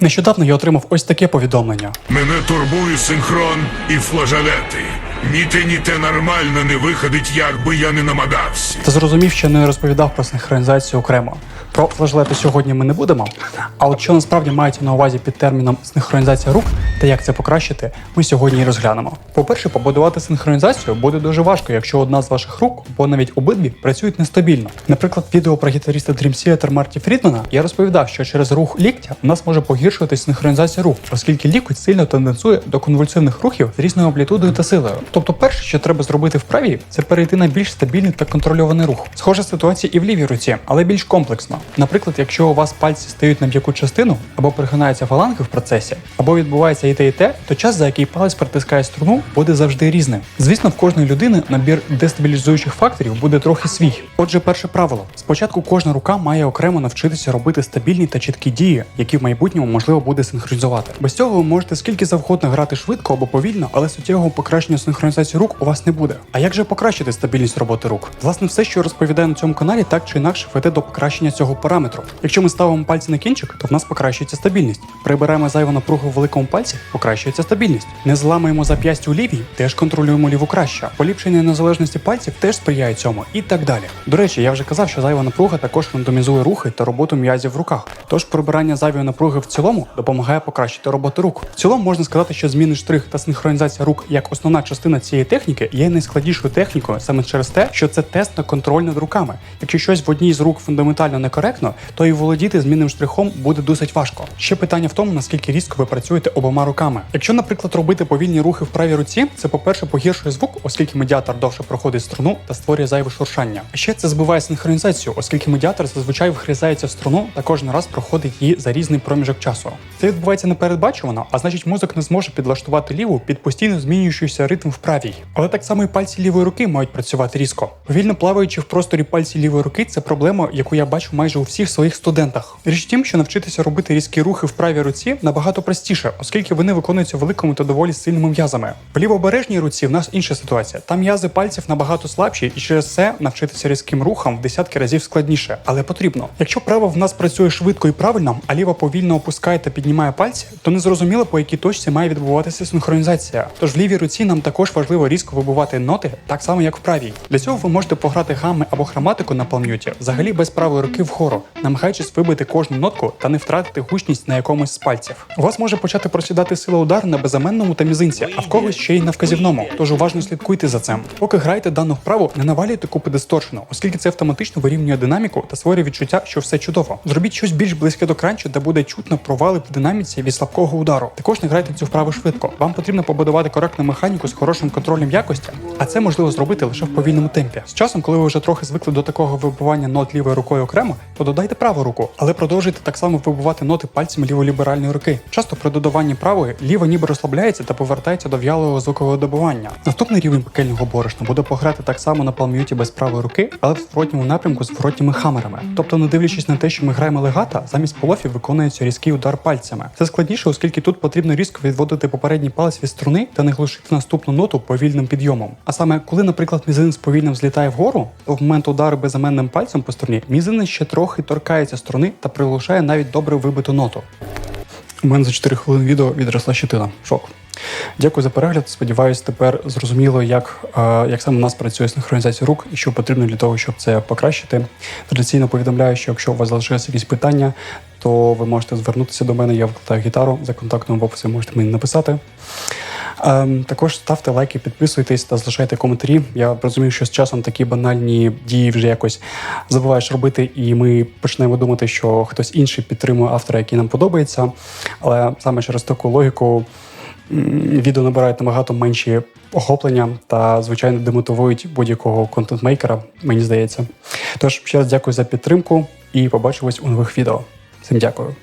Нещодавно я отримав ось таке повідомлення. Мене турбує синхрон і флажолети. Ні те, ні те нормально не виходить, як би я не намагався. Та зрозумів, що не розповідав про синхронізацію окремо. Про флажлети сьогодні ми не будемо. А от що насправді мається на увазі під терміном синхронізація рук та як це покращити, ми сьогодні і розглянемо. По-перше, побудувати синхронізацію буде дуже важко, якщо одна з ваших рук, або навіть обидві працюють нестабільно. Наприклад, відео про гітариста Dream Theater Марті Фрідмана я розповідав, що через рух ліктя у нас може погіршуватись синхронізація рук, оскільки лікоть сильно тенденцує до конвульсивних рухів з різною амплітудою та силою. Тобто, перше, що треба зробити в правій, це перейти на більш стабільний та контрольований рух. Схожа ситуація і в лівій руці, але більш комплексно. Наприклад, якщо у вас пальці стають на м'яку частину, або пригинаються фаланги в процесі, або відбувається і те, і те, то час, за який палець притискає струну, буде завжди різним. Звісно, в кожної людини набір дестабілізуючих факторів буде трохи свій. Отже, перше правило: спочатку кожна рука має окремо навчитися робити стабільні та чіткі дії, які в майбутньому можливо буде синхронізувати. Без цього ви можете скільки завгодно грати швидко або повільно, але суттєвого покращення синхронізації рук у вас не буде. А як же покращити стабільність роботи рук? Власне, все, що я розповідаю на цьому каналі, так чи інакше веде до покращення цього параметру. Якщо ми ставимо пальці на кінчик, то в нас покращується стабільність. Прибираємо зайву напругу в великому пальці, покращується стабільність. Не зламаємо зап'ястя у лівій, теж контролюємо ліву краще. Поліпшення незалежності пальців теж сприяє цьому і так далі. До речі, я вже казав, що зайва напруга також рандомізує рухи та роботу м'язів в руках. Тож прибирання зайвої напруги в цілому допомагає покращити роботу рук. В цілому можна сказати, що зміни штрих та синхронізація рук як основна частина цієї техніки є найскладнішою технікою саме через те, що це тест на контроль над руками. Якщо щось в одній з рук фундаментально некоректно, то і володіти змінним штрихом буде досить важко. Ще питання в тому, наскільки різко ви працюєте обома руками. Якщо, наприклад, робити повільні рухи в правій руці, це, по-перше, погіршує звук, оскільки медіатор довше проходить струну та створює зайве шуршання. А ще це збиває синхронізацію, оскільки медіатор зазвичай вгризається в струну та кожен раз проходить її за різний проміжок часу. Це відбувається непередбачувано, а значить мозок не зможе підлаштувати ліву під постійно змінюючийся ритм в правій. Але так само і пальці лівої руки мають працювати різко. Повільно плаваючи в просторі пальці лівої руки, це проблема, яку я бачу майже у всіх своїх студентах. Річ в тім, що навчитися робити різкі рухи в правій руці набагато простіше, оскільки вони виконуються великими та доволі сильними м'язами. В лівобережній руці в нас інша ситуація. Там м'язи пальців набагато слабші, і через це навчитися різким рухам в десятки разів складніше, але потрібно. Якщо право в нас працює швидко і правильно, а ліва повільно опускає та піднімає пальці, то не зрозуміло, по якій точці має відбуватися синхронізація. Тож в лівій руці нам також важливо різко вибивати ноти, так само як в правій. Для цього ви можете пограти гами або хроматику на палм'юті, взагалі без правої руки вгору, намагаючись вибити кожну нотку та не втратити гучність на якомусь з пальців. У вас може почати просідати сила удару на безіменному та мізинці, а в когось ще й на вказівному. Тож уважно слідкуйте за цим. Поки граєте дану вправу, не навалюйте купи дисторшену, оскільки це автоматично вирівнює динаміку та створює відчуття, що все чудово. Зробіть щось більш близьке до кранчу, де буде чутно провали в динаміці від слабкого удару. Також не грайте цю вправу швидко. Вам потрібно побудувати коректну механіку з хорошим контролем якості, а це можливо зробити лише в повільному темпі. З часом, коли ви вже трохи звикли до такого вибивання нот лівою рукою окремо, то додайте праву руку, але продовжуйте так само вибивати ноти пальцями ліволіберальної руки. Часто при додаванні правої ліва ніби розслабляється та повертається до в'ялого звукового добування. Наступний рівень пекельного борошна буде пограти так само на палм'юті без правої руки, але в зворотньому напрямку з зворотніми хамерами. Тобто, не дивлячись на те, що ми граємо легата, замість полофів виконується різкий удар пальцями. Це складніше, оскільки тут потрібно різко відводити попередній палець від струни та не глушити наступну ноту повільним підйомом. А саме, коли, наприклад, мізинець повільно взлітає вгору, то в момент удару безіменним пальцем по струні мізинець ще трохи торкається струни та приглушає навіть добре вибиту ноту. У мене за 4 хвилини відео відросла щетина. Шок. Дякую за перегляд. Сподіваюсь, тепер зрозуміло, як, е, як саме у нас працює синхронізація рук і що потрібно для того, щоб це покращити. Традиційно повідомляю, що якщо у вас залишилися якісь питання, то ви можете звернутися до мене. Я вкладаю гітару за контактом в описі можете мені написати. Ем, також ставте лайки, підписуйтесь та залишайте коментарі. Я розумію, що з часом такі банальні дії вже якось забуваєш робити, і ми почнемо думати, що хтось інший підтримує автора, який нам подобається. Але саме через таку логіку відео набирають набагато менші охоплення та, звичайно, демотивують будь-якого контент-мейкера, мені здається. Тож ще раз дякую за підтримку і побачимось у нових відео. Всім дякую.